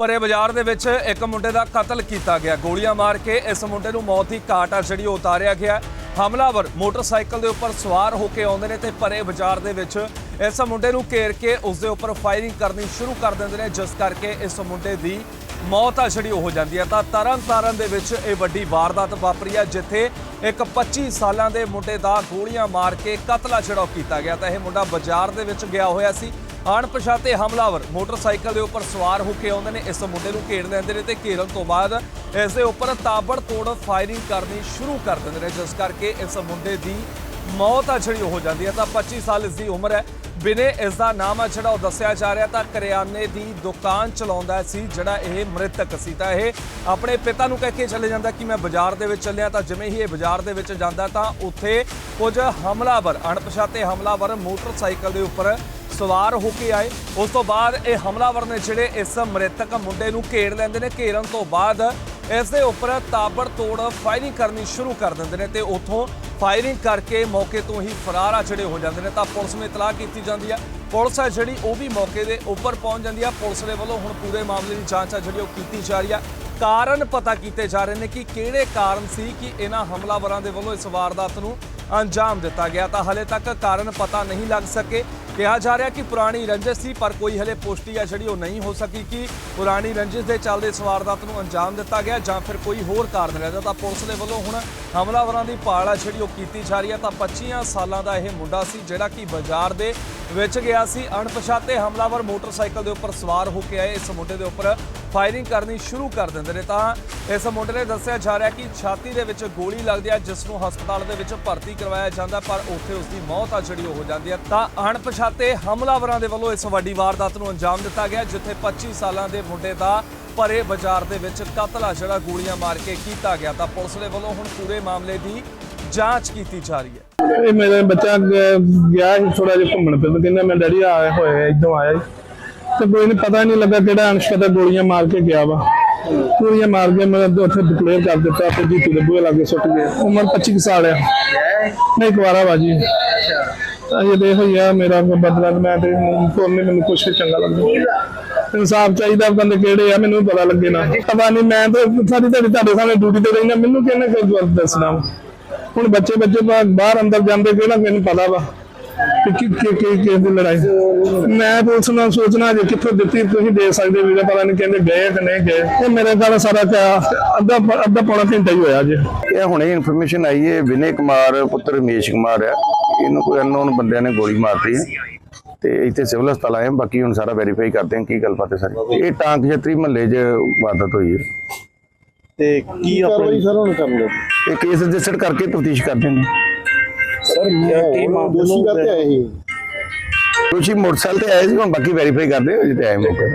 ਭਰੇ ਬਾਜ਼ਾਰ ਦੇ ਵਿੱਚ ਇੱਕ ਮੁੰਡੇ ਦਾ ਕਤਲ ਕੀਤਾ ਗਿਆ। ਗੋਲੀਆਂ ਮਾਰ ਕੇ ਇਸ ਮੁੰਡੇ ਨੂੰ ਮੌਤ ਦੀ ਘਾਟ ਆ ਜਿਹੜੀ ਉਹ ਉਤਾਰਿਆ ਗਿਆ। ਹਮਲਾਵਰ ਮੋਟਰਸਾਈਕਲ ਦੇ ਉੱਪਰ ਸਵਾਰ ਹੋ ਕੇ ਆਉਂਦੇ ਨੇ ਤੇ ਭਰੇ ਬਾਜ਼ਾਰ ਦੇ ਵਿੱਚ ਇਸ ਮੁੰਡੇ ਨੂੰ ਘੇਰ ਕੇ ਉਸ ਦੇ ਉੱਪਰ ਫਾਇਰਿੰਗ ਕਰਨੀ ਸ਼ੁਰੂ ਕਰ ਦਿੰਦੇ ਨੇ, ਜਿਸ ਕਰਕੇ ਇਸ ਮੁੰਡੇ ਦੀ ਮੌਤ ਆ ਜਿਹੜੀ ਉਹ ਹੋ ਜਾਂਦੀ ਹੈ ਤਾਂ ਤਰਨ ਤਾਰਨ ਦੇ ਵਿੱਚ ਇਹ ਵੱਡੀ ਵਾਰਦਾਤ ਵਾਪਰੀ ਹੈ ਜਿੱਥੇ ਇੱਕ 25 ਸਾਲਾਂ ਦੇ ਮੁੰਡੇ ਦਾ ਗੋਲੀਆਂ ਮਾਰ ਕੇ ਕਤਲਾ ਆ ਉਹ ਕੀਤਾ ਗਿਆ। ਤਾਂ ਇਹ ਮੁੰਡਾ ਬਾਜ਼ਾਰ ਦੇ ਵਿੱਚ ਗਿਆ ਹੋਇਆ ਸੀ। ਅਣਪਛਾਤੇ ਹਮਲਾਵਰ ਮੋਟਰਸਾਈਕਲ ਦੇ ਉੱਪਰ ਸਵਾਰ ਹੋ ਕੇ ਆਉਂਦੇ ਨੇ। ਇਸ ਮੁੰਡੇ ਨੂੰ ਘੇਰ ਲੈਂਦੇ ਨੇ ਤੇ ਘੇਰਨ ਤੋਂ ਬਾਅਦ ਇਸ ਦੇ ਉੱਪਰ ਤਾਬੜ ਤੋੜ ਫਾਇਰਿੰਗ ਕਰਨੀ ਸ਼ੁਰੂ ਕਰ ਦਿੰਦੇ ਨੇ, ਜਿਸ ਕਰਕੇ ਇਸ ਮੁੰਡੇ ਦੀ ਮੌਤ ਆ ਜਿਹੜੀ ਹੋ ਜਾਂਦੀ ਹੈ ਤਾਂ 25 ਸਾਲ ਇਸ ਦੀ ਉਮਰ ਹੈ। ਬਿਨੇ ਇਸ ਦਾ ਨਾਮ ਆ ਜਿਹੜਾ ਉਹ ਦੱਸਿਆ ਜਾ ਰਿਹਾ ਤਾਂ ਕਰਿਆਨੇ ਦੀ ਦੁਕਾਨ ਚਲਾਉਂਦਾ ਸੀ, ਜਿਹੜਾ ਇਹ ਮ੍ਰਿਤਕ ਸੀ। ਤਾਂ ਇਹ ਆਪਣੇ ਪਿਤਾ ਨੂੰ ਕਹਿ ਕੇ ਚਲੇ ਜਾਂਦਾ ਕਿ ਮੈਂ ਬਾਜ਼ਾਰ ਦੇ ਵਿੱਚ ਚੱਲਿਆ ਤਾਂ ਜਿਵੇਂ ਹੀ ਇਹ ਬਾਜ਼ਾਰ ਦੇ ਵਿੱਚ ਜਾਂਦਾ ਤਾਂ ਉੱਥੇ ਕੁਝ ਹਮਲਾਵਰ, ਅਣਪਛਾਤੇ ਹਮਲਾਵਰ ਮੋਟਰਸਾਈਕਲ ਦੇ ਉੱਪਰ ਸਵਾਰ ਹੋ ਕੇ ਆਏ। ਉਸ ਤੋਂ ਬਾਅਦ ਇਹ ਹਮਲਾਵਰ ਨੇ ਜਿਹੜੇ ਇਸ ਮ੍ਰਿਤਕ ਮੁੰਡੇ ਨੂੰ ਘੇਰ ਲੈਂਦੇ ਨੇ, ਘੇਰਨ ਤੋਂ ਬਾਅਦ ਇਸ ਦੇ ਉੱਪਰ ਤਾਬੜ ਤੋੜ ਫਾਇਰਿੰਗ ਕਰਨੀ ਸ਼ੁਰੂ ਕਰ ਦਿੰਦੇ ਨੇ ਤੇ ਉੱਥੋਂ ਫਾਇਰਿੰਗ ਕਰਕੇ ਮੌਕੇ ਤੋਂ ਹੀ ਫਰਾਰ ਆ ਜਿਹੜੇ ਹੋ ਜਾਂਦੇ ਨੇ, ਤਾਂ ਪੁਲਿਸ ਨੂੰ ਇਤਲਾਹ ਕੀਤੀ ਜਾਂਦੀ ਹੈ ਪੁਲਿਸ ਹੈ ਜਿਹੜੀ, ਉਹ ਵੀ ਮੌਕੇ ਦੇ ਉੱਪਰ ਪਹੁੰਚ ਜਾਂਦੀ ਹੈ ਪੁਲਿਸ ਦੇ ਵੱਲੋਂ ਹੁਣ ਪੂਰੇ ਮਾਮਲੇ ਦੀ ਜਾਂਚ ਆ ਜਿਹੜੀ ਉਹ ਕੀਤੀ ਜਾ ਰਹੀ ਹੈ ਕਾਰਨ ਪਤਾ ਕੀਤੇ ਜਾ ਰਹੇ ਨੇ ਕਿ ਕਿਹੜੇ ਕਾਰਨ ਸੀ ਕਿ ਇਹਨਾਂ ਹਮਲਾਵਰਾਂ ਦੇ ਵੱਲੋਂ ਇਸ ਵਾਰਦਾਤ ਨੂੰ ਅੰਜਾਮ ਦਿੱਤਾ ਗਿਆ। ਤਾਂ ਹਲੇ ਤੱਕ ਕਾਰਨ ਪਤਾ ਨਹੀਂ ਲੱਗ ਸਕੇ। ਕਿਹਾ ਜਾ ਰਿਹਾ ਕਿ ਪੁਰਾਣੀ ਰੰਜਿਸ਼ ਸੀ, ਪਰ ਕੋਈ ਹਲੇ ਪੁਸ਼ਟੀ ਆ ਜਿਹੜੀ ਉਹ ਨਹੀਂ ਹੋ ਸਕੀ ਕਿ ਪੁਰਾਣੀ ਰੰਜਿਸ਼ ਦੇ ਚੱਲਦੇ ਇਸ ਵਾਰਦਾਤ ਨੂੰ ਅੰਜਾਮ ਦਿੱਤਾ ਗਿਆ ਜਾਂ ਫਿਰ ਕੋਈ ਹੋਰ ਕਾਰਨ ਰਹਿੰਦਾ ਤਾਂ ਪੁਲਿਸ ਦੇ ਵੱਲੋਂ ਹੁਣ ਹਮਲਾਵਰਾਂ ਦੀ ਭਾਲ ਆ ਜਿਹੜੀ ਉਹ ਕੀਤੀ ਜਾ ਰਹੀ ਹੈ ਤਾਂ 25 ਸਾਲਾਂ ਦਾ ਇਹ ਮੁੰਡਾ ਸੀ ਜਿਹੜਾ ਕਿ ਬਾਜ਼ਾਰ ਦੇ ਵਿੱਚ ਗਿਆ ਸੀ। ਅਣਪਛਾਤੇ ਹਮਲਾਵਰ ਮੋਟਰਸਾਈਕਲ ਦੇ ਉੱਪਰ ਸਵਾਰ ਹੋ ਕੇ ਆਏ। ਇਸ ਮੁੰਡੇ ਦੇ ਉੱਪਰ ਫਾਇਰਿੰਗ ਕਰਨੀ ਸ਼ੁਰੂ ਕਰ ਦਿੰਦੇ ਨੇ। ਤਾਂ ਇਸ ਮੁੰਡੇ ਨੇ ਦੱਸਿਆ ਜਾ ਰਿਹਾ ਕਿ ਛਾਤੀ ਦੇ ਵਿੱਚ ਗੋਲੀ ਲੱਗਦੀ ਹੈ ਜਿਸ ਨੂੰ ਹਸਪਤਾਲ ਦੇ ਵਿੱਚ ਭਰਤੀ ਕਰਵਾਇਆ ਜਾਂਦਾ, ਪਰ ਉੱਥੇ ਉਸ ਦੀ ਮੌਤ ਆ ਜਿਹੜੀ ਉਹ ਹੋ ਜਾਂਦੀ ਹੈ ਤਾਂ ਅਣਪਛਾਤੇ ਹਮਲਾਵਰਾਂ ਦੇ ਵੱਲੋਂ ਇਸ ਵੱਡੀ ਵਾਰਦਾਤ ਨੂੰ ਅੰਜਾਮ ਦਿੱਤਾ ਗਿਆ, ਜਿੱਥੇ 25 ਸਾਲਾਂ ਦੇ ਮੁੰਡੇ ਦਾ ਭਰੇ ਬਾਜ਼ਾਰ ਦੇ ਵਿੱਚ ਕਤਲ ਆ ਜਿਹੜਾ ਗੋਲੀਆਂ ਮਾਰ ਕੇ ਕੀਤਾ ਗਿਆ ਤਾਂ ਪੁਲਿਸ ਦੇ ਵੱਲੋਂ ਹੁਣ ਪੂਰੇ ਮਾਮਲੇ ਦੀ ਜਾਂਚ ਕੀਤੀ ਜਾ ਰਹੀ ਹੈ। ਇਹ ਮੇਰਾ ਬੱਚਾ ਗਿਆ ਸੀ ਥੋੜਾ ਜਿਹਾ ਘੁੰਮਣ ਫਿਰਨ ਕਹਿੰਦਾ ਮੈਂ ਡੈਡੀ ਆਇਆ ਹੋਇਆ ਇਦੋਂ ਆਇਆ ਸੀ। ਤੇ ਕੋਈ ਨਹੀਂ ਪਤਾ ਨਹੀਂ ਲੱਗਾ ਕਿਹੜਾ ਅਨਸ਼ਕਤਾ ਗੋਲੀਆਂ ਮਾਰ ਕੇ ਗਿਆ ਵਾ। ਗੋਲੀਆਂ ਮਾਰ ਕੇ ਮੈਂ ਉੱਥੇ ਡਿਕਲੇਅਰ ਕਰ ਦਿੱਤਾ ਤੇ ਜੀਤੂ ਦੇ ਬੂਹੇ ਲਾਗੇ ਸੁੱਟ ਗਏ। ਉਮਰ 25 ਕੁ ਸਾਲ ਆ। ਨਹੀਂ ਕੁਵਾਰਾ ਬਾਜੀ ਅਜੇ ਦੇ ਹੋਈ ਮੇਰਾ ਕੋਈ ਬਦਲਾ ਮੈਂ ਤੇ ਕੋਲ ਨਹੀਂ ਮੈਨੂੰ ਕੁਛ ਚੰਗਾ ਲੱਗਦਾ। ਇਨਸਾਫ ਚਾਹੀਦਾ ਬੰਦੇ ਕਿਹੜੇ ਆ, ਮੈਨੂੰ ਪਤਾ ਲੱਗੇ ਨਾ। ਪਤਾ ਨਹੀਂ ਮੈਂ ਤਾਂ ਸਾਰੀ ਤੁਹਾਡੀ ਤੁਹਾਡੇ ਸਾਹਮਣੇ ਡਿਊਟੀ ਤੇ ਰਹਿਣਾ ਮੈਨੂੰ ਕਿਹਨੇ ਕੋਈ ਦੱਸਣਾ ਹੁਣ ਬੱਚੇ ਬੱਚੇ ਬਾਹਰ ਅੰਦਰ ਜਾਂਦੇ ਕਿਹੜਾ ਮੈਨੂੰ ਪਤਾ ਵਾ ਕਿ ਕਿ ਕਿ ਦੀ ਲੜਾਈ। ਮੈਂ ਪੁਲਿਸ ਨਾਲ ਸੋਚਣਾ ਜੇ ਕਿੱਥੋਂ ਦਿੱਤੀ, ਤੁਸੀਂ ਦੇ ਸਕਦੇ ਵੀਰੇ, ਪਤਾ ਨਹੀਂ ਕਹਿੰਦੇ ਗਏ ਕਿ ਨਹੀਂ ਗਏ। ਇਹ ਮੇਰੇ ਨਾਲ ਸਾਰਾ ਅੱਧਾ ਅੱਧਾ ਪੌਣਾ ਘੰਟਾ ਹੀ ਹੋਇਆ ਜੇ। ਇਹ ਹੁਣੇ ਇਨਫੋਰਮੇਸ਼ਨ ਆਈ ਹੈ ਵਿਨੇ ਕੁਮਾਰ, ਪੁੱਤਰ ਰਮੇਸ਼ ਕੁਮਾਰ ਹੈ ਇਹਨੂੰ ਕੋਈ ਅਨਨੋਨ ਬੰਦਿਆਂ ਨੇ ਗੋਲੀ ਮਾਰਤੀ ਹੈ। ਤੇ ਇੱਥੇ ਸਿਵਲ ਹਸਪਤਾਲ ਆਏ ਹਾਂ ਬਾਕੀ ਹੁਣ ਸਾਰਾ ਵੈਰੀਫਾਈ ਕਰਦੇ ਹਾਂ ਕੀ ਗੱਲਬਾਤ ਹੈ ਸਾਰੀ। ਇਹ ਟਾਂਕ ਜਤਰੀ ਮਹੱਲੇ 'ਚ ਵਾਰਦਾਤ ਹੋਈ ਹੈ। ਤੇ ਕੀ ਆਪਣੇ ਸਰ ਹੁਣ ਕਰ ਲਓ ਇਹ ਕੇਸ ਰਜਿਸਟਰ ਕਰਕੇ ਤਫਤੀਸ਼ ਕਰਦੇ ਨੇ ਸਰ ਕੀ ਦੋਸ਼ੀ ਕਰਤੇ ਆਏ ਸੀ? ਦੋਸ਼ੀ ਮੋਟਰਸਾਈਕਲ ਤੇ ਆਏ ਸੀ ਹੁਣ ਬਾਕੀ ਵੈਰੀਫਾਈ ਕਰਦੇ ਹਾਂ ਜਿੱਤੇ ਆਏ ਮੌਕੇ।